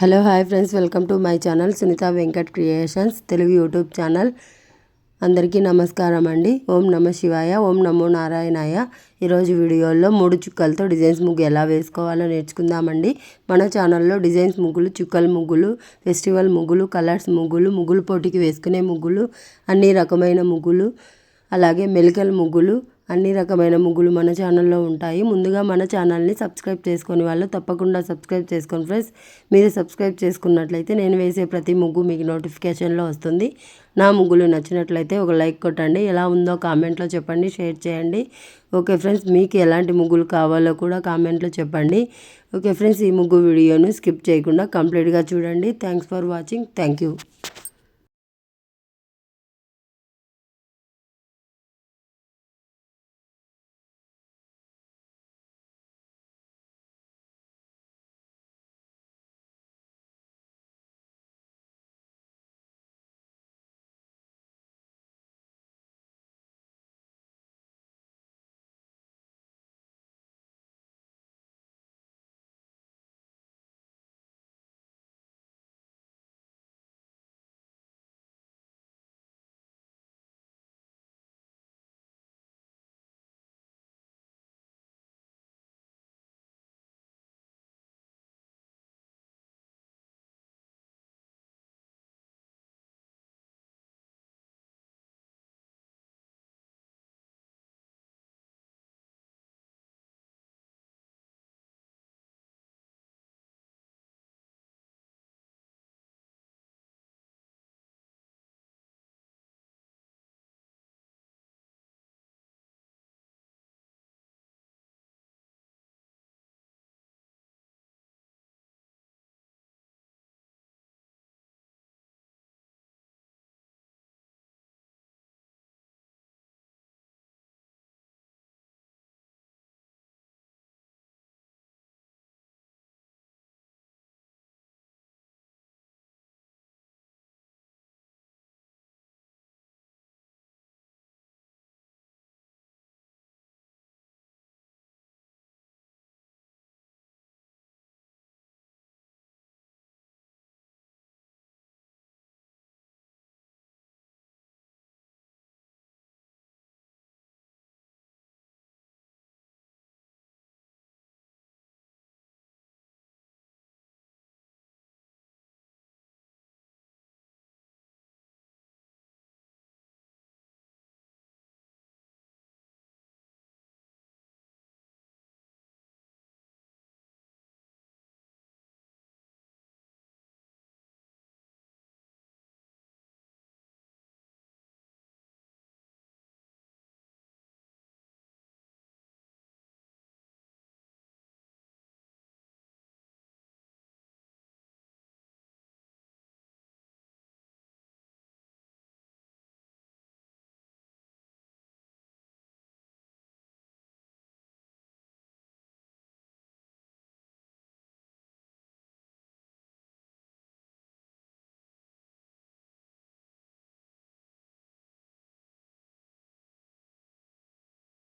Hello hi friends. Welcome to my channel Sunitha Venkat creations Telugu YouTube channel. అందరికీ నమస్కారం అండి. ఓం నమ శివాయ ఓం నమో నారాయణాయ. ఈరోజు వీడియోలో మూడు చుక్కలతో డిజైన్స్ ముగ్గు ఎలా వేసుకోవాలో నేర్చుకుందామండి. మన ఛానల్లో డిజైన్స్ ముగ్గులు చుక్కల ముగ్గులు ఫెస్టివల్ ముగ్గులు కలర్స్ ముగ్గులు ముగ్గులు పోటీకి వేసుకునే ముగ్గులు అన్ని రకమైన ముగ్గులు అలాగే మెలికల ముగ్గులు అన్ని రకమైన ముగ్గులు మన ఛానల్లో ఉంటాయి. ముందుగా మన ఛానల్ని సబ్స్క్రైబ్ చేసుకుని వాళ్ళు తప్పకుండా సబ్స్క్రైబ్ చేసుకోండి ఫ్రెండ్స్. మీరు సబ్స్క్రైబ్ చేసుకున్నట్లయితే నేను వేసే ప్రతి ముగ్గు మీకు నోటిఫికేషన్లో వస్తుంది. నా ముగ్గులు నచ్చినట్లయితే ఒక లైక్ కొట్టండి. ఎలా ఉందో కామెంట్లో చెప్పండి షేర్ చేయండి. ఓకే ఫ్రెండ్స్ మీకు ఎలాంటి ముగ్గులు కావాలో కూడా కామెంట్లో చెప్పండి. ఓకే ఫ్రెండ్స్ ఈ ముగ్గు వీడియోను స్కిప్ చేయకుండా కంప్లీట్గా చూడండి. Thanks for watching. Thank you.